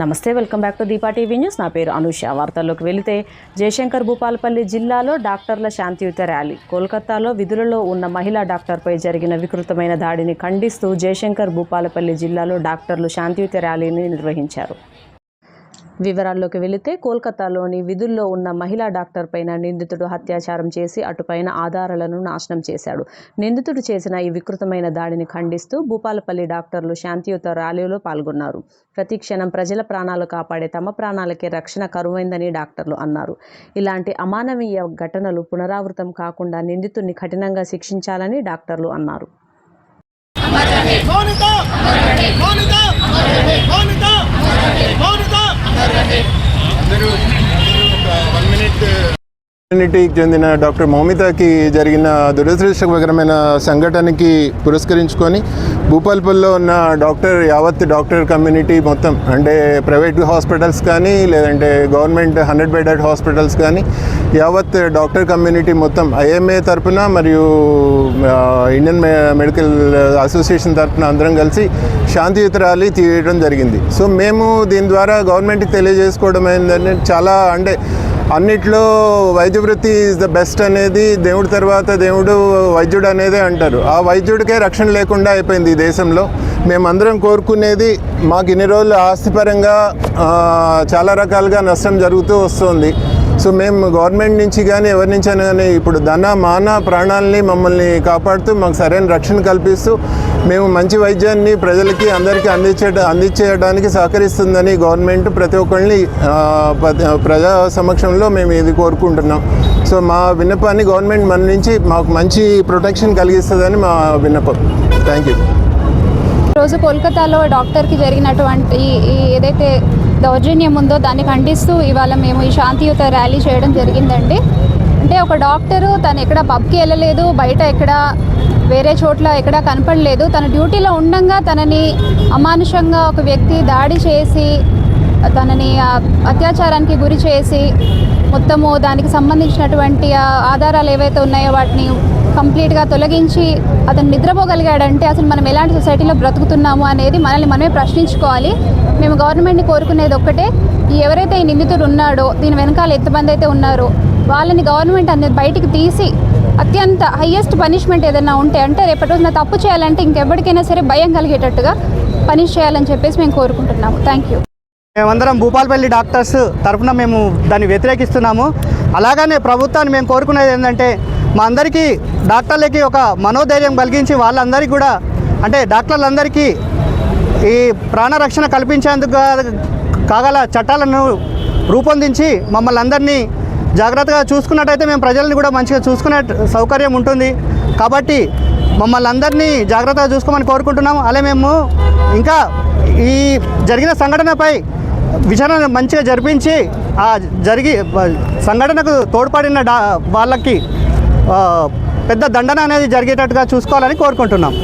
నమస్తే welcome back to Deepa TV news. నా పేరు అనుష. వార్తల్లోకి వెళితే జయశంకర్ భూపాలపల్లి జిల్లాలో డాక్టర్ల శాంతియుత ర్యాలీ. కోల్కతాలో విధులలో ఉన్న మహిళా డాక్టర్పై జరిగిన వికృతమైన దాడిని ఖండిస్తూ జయశంకర్ భూపాలపల్లి జిల్లాలో డాక్టర్లు శాంతియుత ర్యాలీని నిర్వహించారు. వివరాల్లోకి వెళితే కోల్కతాలోని విధుల్లో ఉన్న మహిళా డాక్టర్ పైన నిందితుడు అత్యాచారం చేసి అటుపైన ఆధారాలను నాశనం చేశాడు. నిందితుడు చేసిన ఈ వికృతమైన దాడిని ఖండిస్తూ భూపాలపల్లి డాక్టర్లు శాంతియుత ర్యాలీలో పాల్గొన్నారు. ప్రతి క్షణం ప్రజల ప్రాణాలు కాపాడే తమ ప్రాణాలకే రక్షణ కరువైందని డాక్టర్లు అన్నారు. ఇలాంటి అమానవీయ ఘటనలు పునరావృతం కాకుండా నిందితుడిని కఠినంగా శిక్షించాలని డాక్టర్లు అన్నారు. కమ్యూనిటీకి చెందిన డాక్టర్ మౌమితకి జరిగిన దురదృష్టకరమైన సంఘటనకి పురస్కరించుకొని భూపాల్పల్లో ఉన్న డాక్టర్ యావత్ డాక్టర్ కమ్యూనిటీ మొత్తం అంటే ప్రైవేట్ హాస్పిటల్స్ కానీ లేదంటే గవర్నమెంట్ హండ్రెడ్ బెడెడ్ హాస్పిటల్స్ కానీ యావత్ డాక్టర్ కమ్యూనిటీ మొత్తం ఐఎంఏ తరపున మరియు ఇండియన్ మెడికల్ అసోసియేషన్ తరపున అందరం కలిసి శాంతియుత ర్యాలీ తీయడం జరిగింది. సో మేము దీని ద్వారా గవర్నమెంట్కి తెలియజేసుకోవడం ఏంటంటే చాలా అంటే అన్నిట్లో వైద్య వృత్తి ఈజ్ ద బెస్ట్ అనేది దేవుడి తర్వాత దేవుడు వైద్యుడు అనేది అంటారు. ఆ వైద్యుడికే రక్షణ లేకుండా అయిపోయింది ఈ దేశంలో. మేమందరం కోరుకునేది మాకు ఇన్ని రోజులు ఆస్తిపరంగా చాలా రకాలుగా నష్టం జరుగుతూ వస్తుంది. సో మేము గవర్నమెంట్ నుంచి కానీ ఎవరి నుంచి అయినా కానీ ఇప్పుడు ధన మాన ప్రాణాలని మమ్మల్ని కాపాడుతూ మాకు సరైన రక్షణ కల్పిస్తూ మేము మంచి వైద్యాన్ని ప్రజలకి అందరికీ అందించే అందించేయడానికి సహకరిస్తుందని గవర్నమెంట్ ప్రతి ఒక్కరిని ప్రజా సమక్షంలో మేము ఇది కోరుకుంటున్నాం. సో మా విన్నపాన్ని గవర్నమెంట్ మన నుంచి మాకు మంచి ప్రొటెక్షన్ కలిగిస్తుందని మా విన్నపం. Thank you. రోజు కోల్కతాలో డాక్టర్కి జరిగినటువంటి ఏదైతే దౌర్జన్యం ఉందో దాన్ని ఖండిస్తూ ఇవాళ మేము ఈ శాంతియుత ర్యాలీ చేయడం జరిగిందండి. అంటే ఒక డాక్టరు తను ఎక్కడ పబ్కి వెళ్ళలేదు బయట ఎక్కడ వేరే చోట్ల ఎక్కడ కనపడలేదు. తన డ్యూటీలో ఉండంగా తనని అమానుషంగా ఒక వ్యక్తి దాడి చేసి తనని ఆ, అత్యాచారానికి గురి చేసి మొత్తము దానికి సంబంధించినటువంటి ఆధారాలు ఏవైతే ఉన్నాయో వాటిని కంప్లీట్గా తొలగించి అతను నిద్రపోగలిగాడంటే అసలు మనం ఎలాంటి సొసైటీలో బ్రతుకుతున్నాము అనేది మనల్ని మనమే ప్రశ్నించుకోవాలి. మేము గవర్నమెంట్ని కోరుకునేది ఒక్కటే ఎవరైతే ఈ నిందితుడు ఉన్నాడో దీని వెనకాల ఎంతమంది అయితే ఉన్నారో వాళ్ళని గవర్నమెంట్ అనేది బయటికి తీసి అత్యంత హయ్యెస్ట్ పనిష్మెంట్ ఏదైనా ఉంటే అంటే రేపటి రోజున తప్పు చేయాలంటే ఇంకెప్పటికైనా సరే భయం కలిగేటట్టుగా పనిష్ చేయాలని చెప్పేసి మేము కోరుకుంటున్నాము. థ్యాంక్ యూ మేమందరం భూపాలపల్లి డాక్టర్స్ తరఫున మేము దాన్ని వ్యతిరేకిస్తున్నాము. అలాగనే ప్రభుత్వాన్ని మేము కోరుకునేది ఏంటంటే మా అందరికీ డాక్టర్లకి ఒక మనోధైర్యం కలిగించి వాళ్ళందరికీ కూడా అంటే డాక్టర్లందరికీ ఈ ప్రాణరక్షణ కల్పించేందుకు కాగల చట్టాలను రూపొందించి మమ్మల్ని అందరినీ జాగ్రత్తగా చూసుకున్నట్టయితే మేము ప్రజల్ని కూడా మంచిగా చూసుకునే సౌకర్యం ఉంటుంది. కాబట్టి మమ్మల్ని అందరినీ జాగ్రత్తగా చూసుకోమని కోరుకుంటున్నాం అలాగే మేము ఇంకా ఈ జరిగిన సంఘటనపై విచారణ మంచిగా జరిపించి ఆ జరిగి సంఘటనకు తోడ్పడిన వాళ్ళకి పెద్ద దండన అనేది జరిగేటట్టుగా చూసుకోవాలని కోరుకుంటున్నాం.